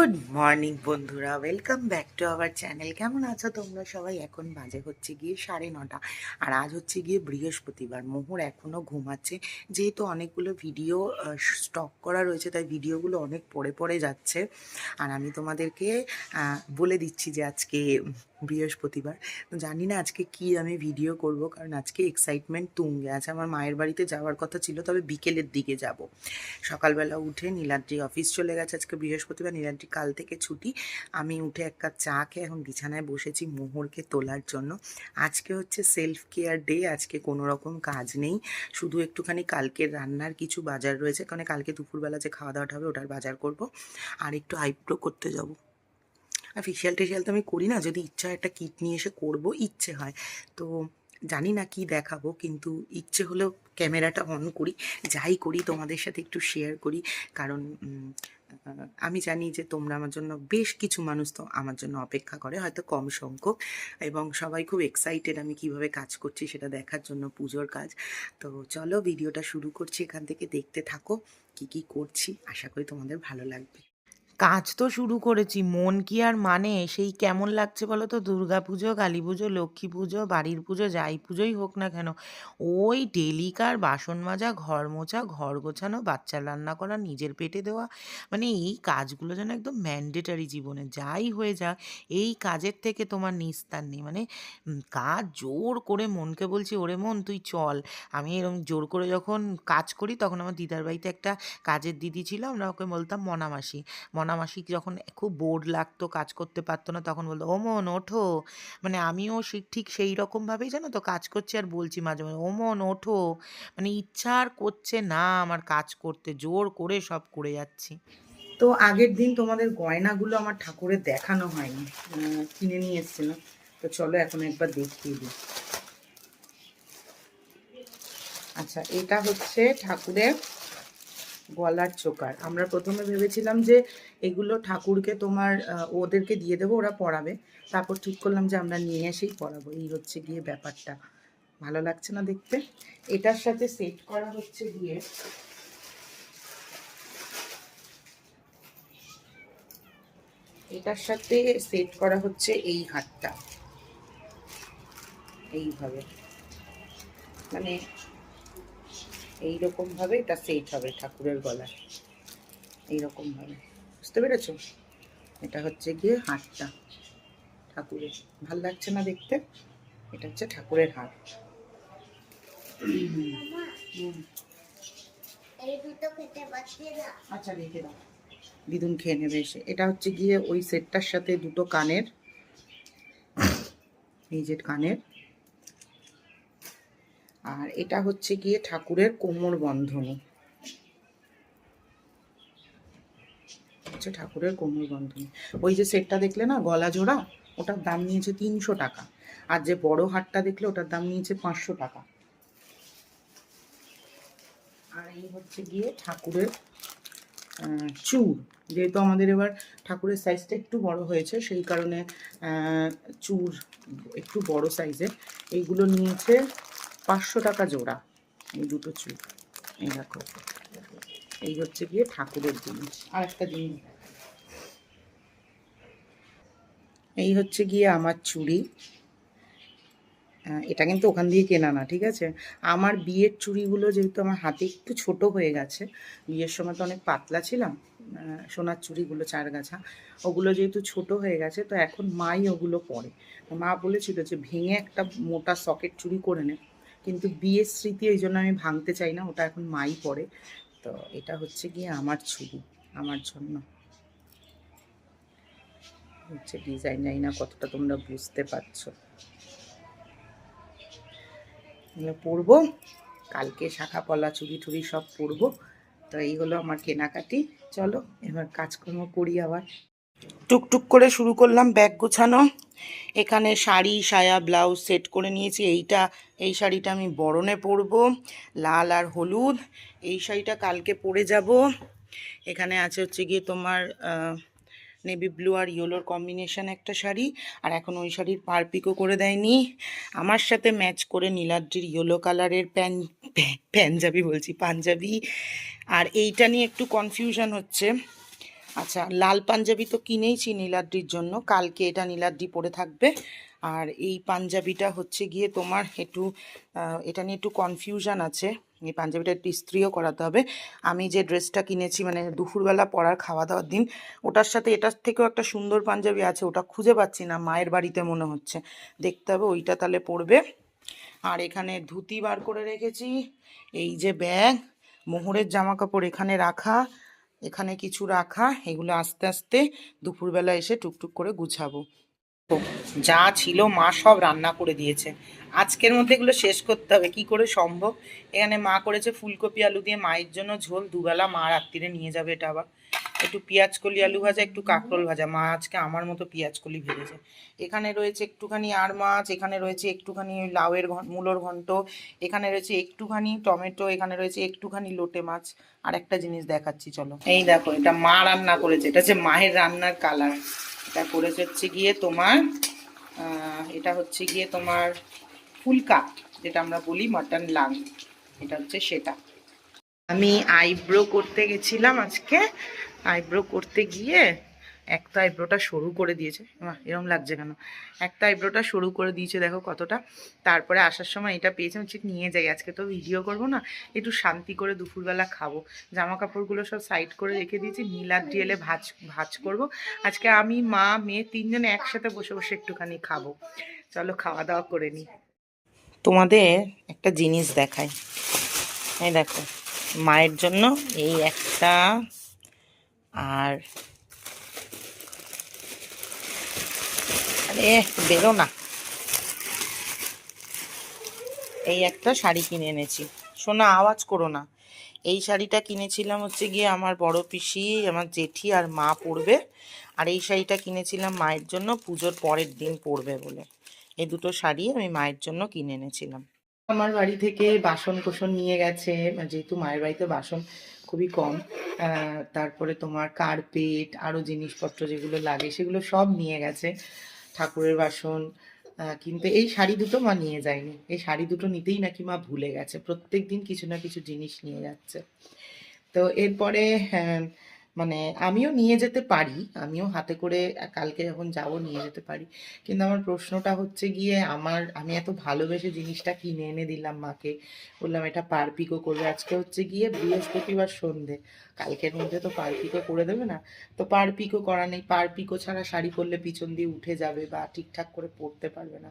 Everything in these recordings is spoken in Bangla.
গুড মর্নিং বন্ধুরা। Welcome back to our channel কেমন আছো তোমরা সবাই? এখন বাজে হচ্ছে গিয়ে সাড়ে নটা। আর আজ হচ্ছে গিয়ে বৃহস্পতিবার। মোহর এখনও ঘুমাচ্ছে। যেহেতু অনেকগুলো ভিডিও স্টক করা রয়েছে, তাই ভিডিওগুলো অনেক পরে পরে যাচ্ছে। আর আমি তোমাদেরকে বলে দিচ্ছি যে আজকে বৃহস্পতিবার। তো জানি না আজকে কি আমি ভিডিও করব, কারণ আজকে এক্সাইটমেন্ট তুঙ্গে। আছে আমার মায়ের বাড়িতে যাওয়ার কথা ছিল, তবে বিকেলের দিকে যাব। সকালবেলা উঠে নীলাদ্রি অফিস চলে গেছে আজকে বৃহস্পতিবার। নীলাদ্রি কাল থেকে ছুটি। আমি উঠে এক কাপ চা খেয়ে এখন বিছানায় বসেছি মোহরকে তোলার জন্য। আজকে হচ্ছে সেলফ কেয়ার ডে আজকে কোনো রকম কাজ নেই। শুধু একটুখানি কালকের রান্নার কিছু বাজার রয়েছে, কারণ কালকে দুপুরবেলা যে খাওয়া দাওয়াটা হবে ওটার বাজার করব। আর একটু আইব্রো করতে যাব। আর ফেশিয়াল টেশিয়াল তো আমি করি না, যদি ইচ্ছা একটা কিট নিয়ে এসে করব, ইচ্ছে হয়। তো জানি না কি দেখাবো, কিন্তু ইচ্ছে হলেও ক্যামেরাটা অন করি, যাই করি, তোমাদের সাথে একটু শেয়ার করি। কারণ আমি জানি যে তোমরা আমার জন্য বেশ কিছু মানুষ তো আমার জন্য অপেক্ষা করে, হয়তো কম সংখ্যক। এবং সবাই খুব এক্সাইটেড আমি কীভাবে কাজ করছি, সেটা দেখার জন্য পুজোর কাজ। তো চলো ভিডিওটা শুরু করছি, এখান থেকে দেখতে থাকো, কি কি করছি, আশা করি তোমাদের ভালো লাগবে। কাজ তো শুরু করেছি। মন কি আর মানে? সেই কেমন লাগছে বলো তো দুর্গা পুজো কালী পুজো লক্ষ্মী পুজো বাড়ির পুজো, যাই পুজোই হোক না কেন। ওই ডেলিকার বাসন মাজা, ঘর মোছা, ঘর গোছানো, বাচ্চা রান্না করা, নিজের পেটে দেওয়া। মানে এই কাজগুলো যেন একদম ম্যান্ডেটারি জীবনে যাই হয়ে যাক, এই কাজের থেকে তোমার নিস্তার নেই। মানে কাজ জোর করে মনকে বলছি, ওরে মন, তুই চল। আমি এরকম জোর করে যখন কাজ করি, তখন আমার দিদার বাড়িতে একটা কাজের দিদি ছিল, আমরা ওকে বলতাম মনামাসি মনামাসি যখন খুব বোর্ড লাগতো, কাজ করতে পারতো না, তখন বলতো ওমন ওঠো। মানে আমিও ঠিক সেই রকমভাবেই জানো তো কাজ করছি আর বলছি মাঝে মাঝে ওমন ওঠো। মানে ইচ্ছা আর করছে না আমার কাজ করতে, জোর করে সব করে যাচ্ছি। তো আগের দিন তোমাদের গয়নাগুলো আমার ঠাকুরের দেখানো হয়নি কিনে নিয়ে এসেছিলাম। তো চলো এখন একবার দেখিয়ে দিই। আচ্ছা এটা হচ্ছে ঠাকুরের গলার চোকার। আমরা প্রথমে ভেবেছিলাম যে এগুলো ঠাকুরকে তোমার ওদেরকে দিয়ে দেবো, ওরা পড়াবে। তারপর ঠিক করলাম যে আমরা নিয়ে এসেই পড়াবো। এই হচ্ছে গিয়ে ব্যাপারটা। ভালো লাগছে না দেখতে? এটার সাথে সেট করা হচ্ছে গিয়ে এটার সাথে সেট করা হচ্ছে এই হাতটা। এইভাবে। মানে এইরকম ভাবে এটা সেট হবে ঠাকুরের গলায়। এইরকম ভাবে বুঝতে পেরেছ? এটা হচ্ছে গিয়ে হাতটা ঠাকুরের। ভালো লাগছে না দেখতে? এটা হচ্ছে ঠাকুরের হাত এই আচ্ছা রেখে দাও। দিদুন খেয়ে নেবে এসে। এটা হচ্ছে গিয়ে ওই সেটটার সাথে দুটো কানের। এই যে কানের। আর এটা হচ্ছে গিয়ে ঠাকুরের কোমর বন্ধনী। হচ্ছে ঠাকুরের কোমর বন্ধনী। ওই যে সেটটা দেখলে না, গলা জোড়া, ওটার দাম নিয়েছে তিনশো টাকা। আর যে বড় হাটটা দেখলে, ওটার দাম নিয়েছে পাঁচশো টাকা। আর এই হচ্ছে গিয়ে ঠাকুরের চূড় যেহেতু আমাদের এবার ঠাকুরের সাইজটা একটু বড় হয়েছে, সেই কারণে চূড় একটু বড় সাইজের এইগুলো নিয়েছে পাঁচশো টাকা জোড়া। এই দুটো চূড় এই দেখো। এই হচ্ছে গিয়ে ঠাকুরের জিনিস। আর একটা জিনিস এই হচ্ছে গিয়ে আমার চুড়ি। এটা কিন্তু ওখান দিয়ে কেনা না ঠিক আছে? আমার বিয়ের চুড়িগুলো যেহেতু আমার হাতে একটু ছোট হয়ে গেছে বিয়ের সময় তো অনেক পাতলা ছিলাম সোনার চুড়িগুলো চার গাছা ওগুলো যেহেতু ছোট হয়ে গেছে তো এখন মাই ওগুলো পরে। মা বলেছিল যে ভেঙে একটা মোটা সকেট চুড়ি করে নে। কিন্তু বিয়ের স্মৃতি ওই জন্য আমি ভাঙতে চাই না, ওটা এখন মাই পরে তো এটা হচ্ছে গিয়ে আমার ছবি, আমার জন্য। হচ্ছে ডিজাইন জানি না কতটা তোমরা বুঝতে পারছ। পরবো, কালকে শাখা পলা চুড়ি টুড়ি সব পরবো। তো এই হলো আমার কেনাকাটি। চলো, এবার কাজকর্ম করি আবার। টুকটুক করে শুরু করলাম ব্যাগ গোছানো। এখানে শাড়ি, সায়া, ব্লাউজ সেট করে নিয়েছি। এইটা, এই শাড়িটা আমি বরণে পরবো। লাল আর হলুদ, এই শাড়িটা কালকে পরে যাব। এখানে আছে হচ্ছে গিয়ে তোমার নেভি ব্লু আর ইয়েলোর কম্বিনেশান একটা শাড়ি। আর এখন ওই শাড়ির পার পিকো করে দেয়নি। আমার সাথে ম্যাচ করে নীলাদ্রির ইয়েলো কালারের প্যান প্যাঞ্জাবি বলছি, পাঞ্জাবি। আর এইটা নিয়ে একটু কনফিউশন হচ্ছে। আচ্ছা লাল পাঞ্জাবি তো কিনেইছি নীলাদ্রির জন্য। কালকে এটা নীলাদ্রি পরে থাকবে। আর এই পাঞ্জাবিটা হচ্ছে গিয়ে তোমার একটু এটা নিয়ে একটু কনফিউশন আছে। এই পাঞ্জাবিটা একটু ইস্ত্রিও করাতে হবে। আমি যে ড্রেসটা কিনেছি মানে দুপুরবেলা পরার খাওয়া দাওয়ার দিন, ওটার সাথে এটার থেকেও একটা সুন্দর পাঞ্জাবি আছে। ওটা খুঁজে পাচ্ছি না, মায়ের বাড়িতে মনে হচ্ছে। দেখতে হবে, ওইটা তাহলে পরবে। আর এখানে ধুতি বার করে রেখেছি। এই যে ব্যাগ, মোহরের জামা কাপড় এখানে রাখা। এখানে কিছু রাখা, এগুলো আস্তে আস্তে দুপুরবেলা এসে টুকটুক করে গুছাবো। যা ছিল মা সব রান্না করে দিয়েছে। আজকের মধ্যে এগুলো শেষ করতে হবে। কি করে সম্ভব? এখানে মা করেছে ফুলকপি, আলু দিয়ে মায়ের জন্য ঝোল। দুবেলা মা রাত্রিরে নিয়ে যাবে এটা আবার। একটু পেঁয়াজ কলি, আলু ভাজা, একটু কাঁকরোল ভাজা। মা আজকে আমার মতো পেঁয়াজ কলি ভেজেছে। এখানে রয়েছে একটুখানি আর মাছ, এখানে রয়েছে একটুখানি লাউয়ের মূলোর ঘন্ট, এখানে রয়েছে একটুখানি টমেটো, এখানে রয়েছে একটুখানি লোটে মাছ। আর একটা জিনিস দেখাচ্ছি, চলো। এই দেখো, এটা মা রান্না করেছে। এটা হচ্ছে মায়ের রান্নার কালার। এটা করেছে হচ্ছে গিয়ে তোমার এটা হচ্ছে গিয়ে তোমার ফুলকা, যেটা আমরা বলি মাটন লাং এটা হচ্ছে সেটা। আমি আইব্রো করতে গেছিলাম আজকে। আইব্রো করতে গিয়ে একটা আইব্রোটা সরু করে দিয়েছে। এরম লাগছে কেন? একটা আইব্রোটা সরু করে দিয়েছে, দেখো কতটা। তারপরে আসার সময় এটা পেয়েছিলাম, ঠিক নিয়ে যাই, আজকে তো ভিডিও করব না। একটু শান্তি করে দুপুরবেলা খাব। জামা কাপড়গুলো সব সাইড করে রেখে দিয়েছি নীলার ডিয়েলে ভাজ ভাজ করব। আজকে আমি, মা, মেয়ে তিনজনে একসাথে বসে বসে একটুখানি খাব। চলো খাওয়া দাওয়া করে নিই তোমাদের একটা জিনিস দেখাই। এই দেখো, মায়ের জন্য এই একটা আর আরে, বেরো না। এই একটা শাড়ি কিনে এনেছি। শোনা আওয়াজ করো না। এই শাড়িটা কিনেছিলাম হচ্ছে গিয়ে আমার বড় পিসি, আমার জেঠি আর মা পরবে। আর এই শাড়িটা কিনেছিলাম মায়ের জন্য, পুজোর পরের দিন পরবে বলে। এই দুটো শাড়ি আমি মায়ের জন্য কিনে এনেছিলাম। আমার বাড়ি থেকে বাসন কোসন নিয়ে গেছে, যেহেতু মায়ের বাড়িতে বাসন খুবই কম। তারপরে তোমার কার্পেট আরও জিনিসপত্র যেগুলো লাগে সেগুলো সব নিয়ে গেছে ঠাকুরের বাসন। কিন্তু এই শাড়ি দুটো মা নিয়ে যায়নি। এই শাড়ি দুটো নিতেই নাকি মা ভুলে গেছে। প্রত্যেক দিন কিছু না কিছু জিনিস নিয়ে যাচ্ছে। তো এরপরে হ্যাঁ, মানে আমিও নিয়ে যেতে পারি, আমিও হাতে করে কালকে যখন যাব নিয়ে যেতে পারি। কিন্তু আমার প্রশ্নটা হচ্ছে গিয়ে আমার, আমি এত ভালোবেসে জিনিসটা কিনে এনে দিলাম মাকে, বললাম এটা পারপিকো করবে। আজকে হচ্ছে গিয়ে বৃহস্পতিবার সন্ধে, কালকের মধ্যে তো পারপিকো করে দেবে না। তো পারপিকো করা নেই পারপিকো ছাড়া শাড়ি পরলে পিছন দিয়ে উঠে যাবে বা ঠিকঠাক করে পরতে পারবে না।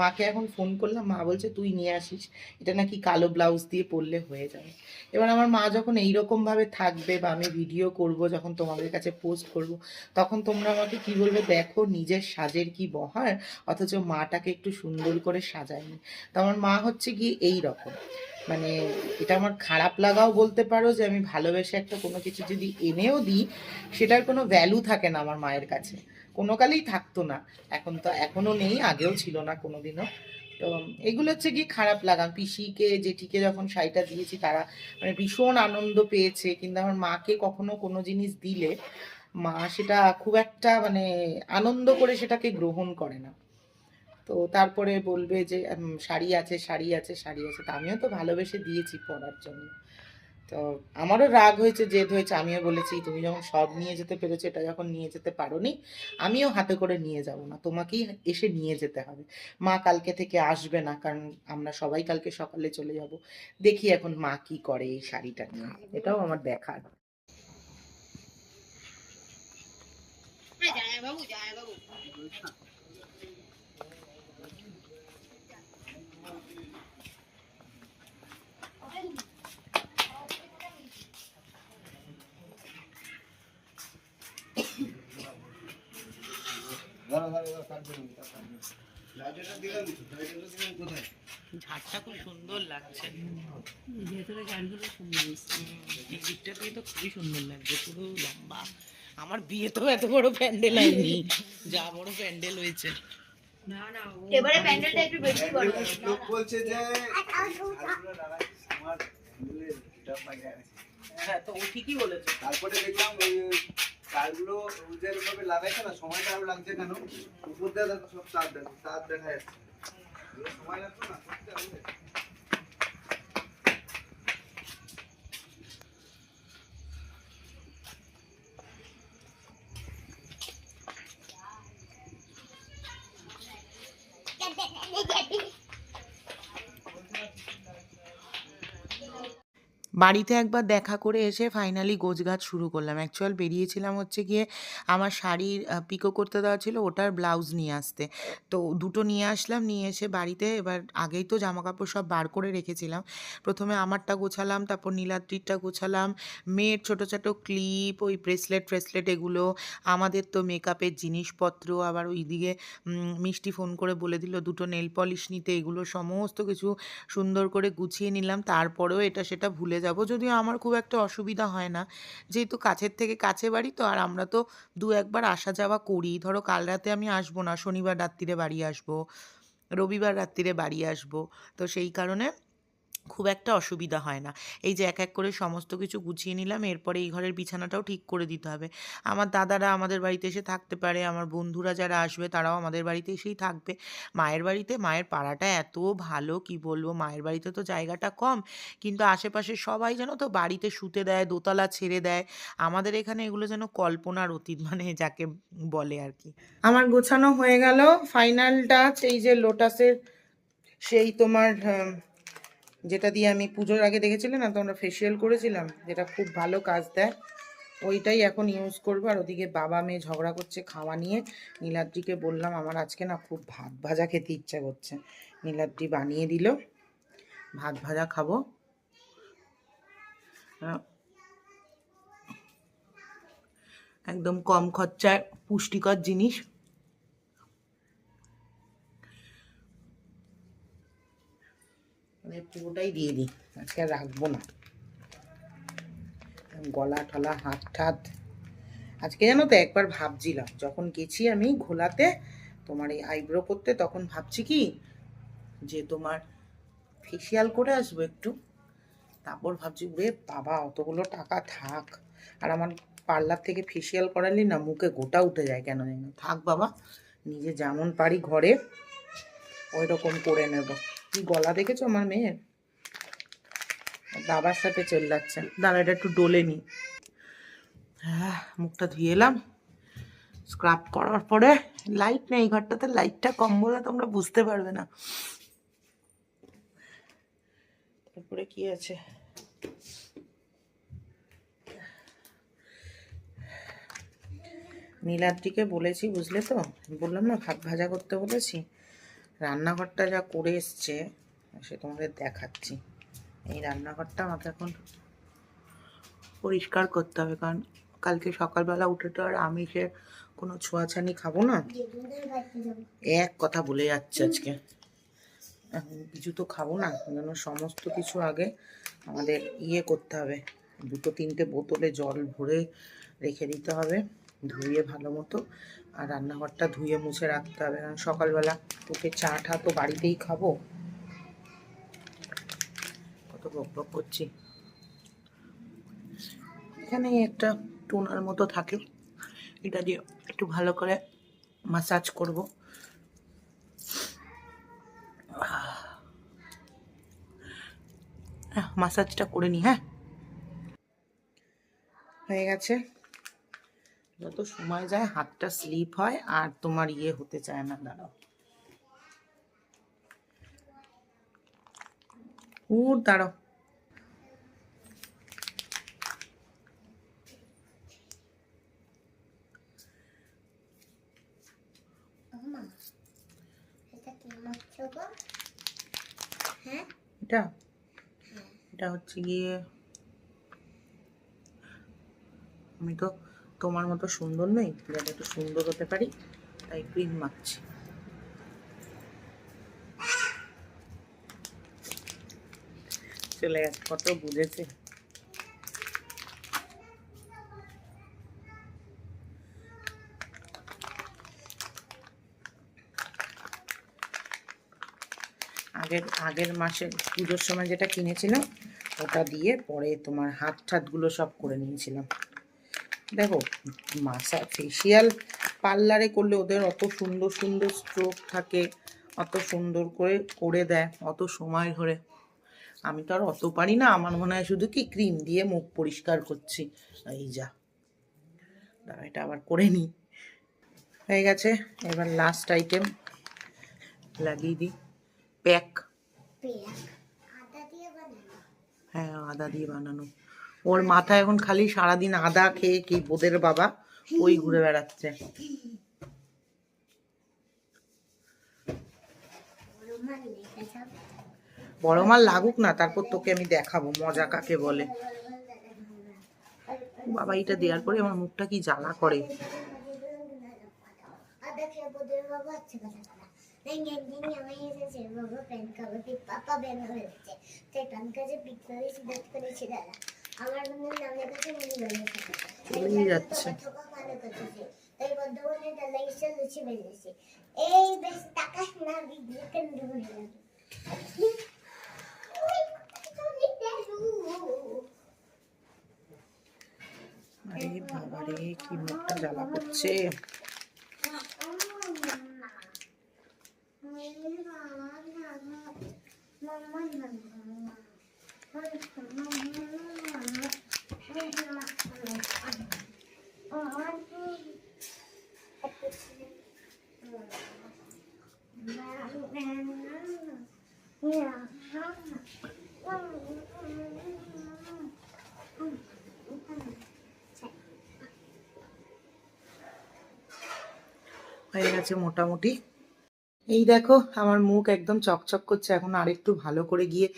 মাকে এখন ফোন করলাম, মা বলছে তুই নিয়ে আসিস, এটা নাকি কালো ব্লাউজ দিয়ে পরলে হয়ে যাবে। এবার আমার মা যখন এইরকমভাবে থাকবে বা আমি ভিডিও করব যখন তোমাদের কাছে পোস্ট করব। তখন তোমরা আমাকে কি বলবে? দেখো নিজের সাজের কি বহার, অথচ মাটাকে একটু সুন্দর করে সাজায়নি। তো আমার মা হচ্ছে গিয়ে এই রকম। মানে এটা আমার খারাপ লাগাও বলতে পারো যে আমি ভালোবেসে একটা কোনো কিছু যদি এনেও দিই, সেটার কোনো ভ্যালু থাকে না আমার মায়ের কাছে। কোনো কালেই থাকতো না। এখন তো এখনও নেই, আগেও ছিল না কোনোদিনও। তো এগুলো হচ্ছে গিয়ে খারাপ লাগাম। পিসিকে, জেঠিকে যখন শাড়িটা দিয়েছি, তারা মানে ভীষণ আনন্দ পেয়েছে। কিন্তু আমার মাকে কখনো কোনো জিনিস দিলে মা সেটা খুব একটা মানে আনন্দ করে সেটাকে গ্রহণ করে না। তো তারপরে বলবে যে শাড়ি আছে শাড়ি আছে শাড়ি আছে। তা আমিও তো ভালোবেসে দিয়েছি পরার জন্য। তো আমারও রাগ হয়েছে, জেদ হয়েছে, আমিও বলেছি, তুমি যখন সব নিয়ে যেতে পেরেছ, এটা যখন নিয়ে যেতে পারোনি, আমিও হাতে করে নিয়ে যাব না, তোমাকেই এসে নিয়ে যেতে হবে। মা কালকে থেকে আসবে না, কারণ আমরা সবাই কালকে সকালে চলে যাব। দেখি এখন মা কি করে এই শাড়িটা নিয়ে। এটাও আমার দেখার। ঝাড়টা খুব সুন্দর লাগছে। ভেতরে গানগুলো এই দিকটা দিয়ে তো খুবই সুন্দর লাগছে পুরো লম্বা। আমার বিয়ে তো এত বড় প্যান্ডেল হয়নি যা বড় প্যান্ডেল হয়েছে। না না এবারে প্যান্ডেলটা একটু বেশি বড়। লোক বলছে যে আমার এটা পাইয়া গেছে। হ্যাঁ তো ও ঠিকই বলেছে। তারপরে দেখলাম ওই তারগুলো যেরকম ভাবে লাগাইছে না, সময়টা আরও লাগছে কেন? উপর দিয়ে দেখো সব তার দেখো তার দেখা যাচ্ছে। সময় লাগতো না? করতে হবে। বাড়িতে একবার দেখা করে এসে ফাইনালি গোছগাছ শুরু করলাম। অ্যাকচুয়াল বেরিয়েছিলাম হচ্ছে গিয়ে আমার শাড়ির পিকো করতে দেওয়া ছিল ওটার ব্লাউজ নিয়ে আসতে। তো দুটো নিয়ে আসলাম নিয়ে এসে বাড়িতে এবার আগেই তো জামা কাপড় সব বার করে রেখেছিলাম। প্রথমে আমারটা গোছালাম তারপর নীলাদ্রিরটা গোছালাম। মেয়ের ছোটো ছোটো ক্লিপ ওই ব্রেসলেট ফ্রেসলেট এগুলো আমাদের তো মেকআপের জিনিসপত্র আবার ওইদিকে উম, মিষ্টি ফোন করে বলে দিল দুটো নেল পলিশ নিতে। এগুলো সমস্ত কিছু সুন্দর করে গুছিয়ে নিলাম। তারপরেও এটা সেটা ভুলে যাব, যদিও আমার খুব একটা অসুবিধা হয় না। যেহেতু কাছের থেকে কাছে বাড়ি, তো আর আমরা তো দু একবার আসা যাওয়া করি। ধরো কাল রাতে আমি আসব না, শনিবার রাত্রিরে বাড়ি আসব, রবিবার রাত্রিরে বাড়ি আসব। তো সেই কারণে খুব একটা অসুবিধা হয় না। এই যে এক এক করে সমস্ত কিছু গুছিয়ে নিলাম, এরপরে এই ঘরের বিছানাটাও ঠিক করে দিতে হবে। আমার দাদারা আমাদের বাড়িতে এসে থাকতে পারে, আমার বন্ধুরা যারা আসবে তারাও আমাদের বাড়িতে এসেই থাকবে। মায়ের বাড়িতে মায়ের পাড়াটা এত ভালো, কি বলব? মায়ের বাড়িতে তো জায়গাটা কম, কিন্তু আশেপাশে সবাই যেন তো বাড়িতে শুতে দেয়, দোতলা ছেড়ে দেয়, আমাদের এখানে এগুলো যেন কল্পনার অতীত মানে যাকে বলে আর কি। আমার গোছানো হয়ে গেল ফাইনাল টাচ এই যে লোটাসের, সেই তোমার যেটা দিয়ে আমি পুজোর আগে দেখেছিলে না তোমরা ফেসিয়াল করেছিলাম, যেটা খুব ভালো কাজ দেয়। ওইটাই এখন ইউজ করব। আর ওদিকে বাবা মেয়ে ঝগড়া করছে খাওয়া নিয়ে। নীলাদ্রিকে বললাম, আমার আজকে না খুব ভাত ভাজা খেতে ইচ্ছা করছে। নীলাদ্রি বানিয়ে দিল। ভাত ভাজা খাব। একদম কম খরচায় পুষ্টিকর জিনিস মানে পুরোটাই দিয়ে দিই। আজকে রাখব না। গলা টলা হাত ঠাত। আজকে জানো তো একবার ভাবছিলাম, যখন গেছি আমি ঘোলাতে, তোমার এই আইব্রো করতে, তখন ভাবছি কি, যে তোমার ফেসিয়াল করে আসব একটু। তারপর ভাবছি রে বাবা, অতগুলো টাকা থাক। আর আমার পার্লার থেকে ফেসিয়াল করালি না মুখে গোটা উঠে যায় কেন জানি থাক বাবা, নিজে যেমন পারি ঘরে ওই রকম করে নেব। কি গলা দেখেছ আমার মেয়ের বাবার সাথে চেল্লাচ্ছে। দাঁড়া, এটা একটু ডোলে নি। হ্যাঁ মুখটা ধুয়ে এলাম। স্ক্রাব করার পরে লাইট নেই ঘরটাতে লাইটটা কম বলে তোমরা বুঝতে পারবে না। তারপরে কি আছে? নীলাদ্রিকে বলেছি, বুঝলে তো? বললাম না, ভাত ভাজা করতে বলেছি। রান্নাঘরটা যা করে এসছে, সে তোমাদের দেখাচ্ছি। এই রান্নাঘরটা আমাকে এখন পরিষ্কার করতে হবে, কারণ কালকে সকালবেলা উঠে তো আর আমিষের কোনো ছোঁয়াছানি খাব না। এক কথা বলে যাচ্ছে আজকে। কিছু তো খাব না যেন সমস্ত কিছু আগে আমাদের ইয়ে করতে হবে। দুটো তিনটে বোতলে জল ভরে রেখে দিতে হবে। ধুয়ে ভালো মতো আর রান্নাঘরটা ধুয়ে মুছে রাখতে হবে। কারণ সকালবেলা উঠে চা টা তো বাড়িতেই খাব। কত বক বক করছি। এখানে একটা টোনার মতো থাকে। এটা দিয়ে একটু ভালো করে মাসাজ করব। মাসাজটা করে নি হ্যাঁ? হয়ে গেছে। যত সময় যায় হাতটা স্লিপ হয় আর তোমার ইয়ে হতে চায় না দাঁড়াও। ও দাঁড়াও। হ্যাঁ? এটা? এটা হচ্ছে গিয়ে আমি তো তোমার মতো সুন্দর নই, যাতে একটু সুন্দর হতে পারি, তাই ক্রিম মাখছি। চলে গেছে, কত বুঝেছে। আগের আগের মাসে পুজোর সময় যেটা কিনেছিলাম, ওটা দিয়ে পরে তোমার হাত ঠাতগুলো সব করে নিয়েছিলাম। দেখো মাসা ফেসিয়াল পার্লারে করলে ওদের অত সুন্দর সুন্দর স্ট্রোক থাকে অত সুন্দর করে করে দেয় অত সময় ধরে। আমি তো আর অত পারি না আমার মনে হয় শুধু কি ক্রিম দিয়ে মুখ পরিষ্কার করছি। এই যা। এটা আবার করে নিই হয়ে গেছে এবার লাস্ট আইটেম লাগিয়ে দিই। প্যাক হ্যাঁ আদা দিয়ে বানানো। ওর মাথা এখন খালি সারাদিন আদা খেয়ে কি বোদের বাবা ওই ঘুরে বেড়াচ্ছে। বড় মাল লাগুক না, তারপর তোকে আমি দেখাবো, মজা কাকে বলে। বাবা এটা দেওয়ার পরে আমার মুখটা কি জ্বালা করে। চলেই যাচ্ছে। আরে বাবা কি মুখটা জ্বালা করছে হয়ে গেছে মোটামুটি। এই দেখো, আমার মুখ একদম চকচক করছে। এখন আরেকটু ভালো করে গিয়ে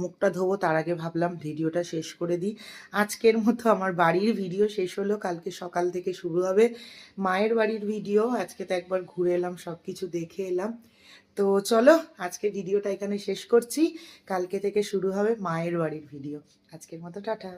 মুখটা ধোবো, তার আগে ভাবলাম ভিডিওটা শেষ করে দিই। আজকের মতো আমার বাড়ির ভিডিও শেষ হলো। কালকে সকাল থেকে শুরু হবে মায়ের বাড়ির ভিডিও। আজকে তো একবার ঘুরে এলাম সব কিছু দেখে এলাম। তো চলো আজকে ভিডিওটা এখানে শেষ করছি। কালকে থেকে শুরু হবে মায়ের বাড়ির ভিডিও। আজকের মতো, টাটা।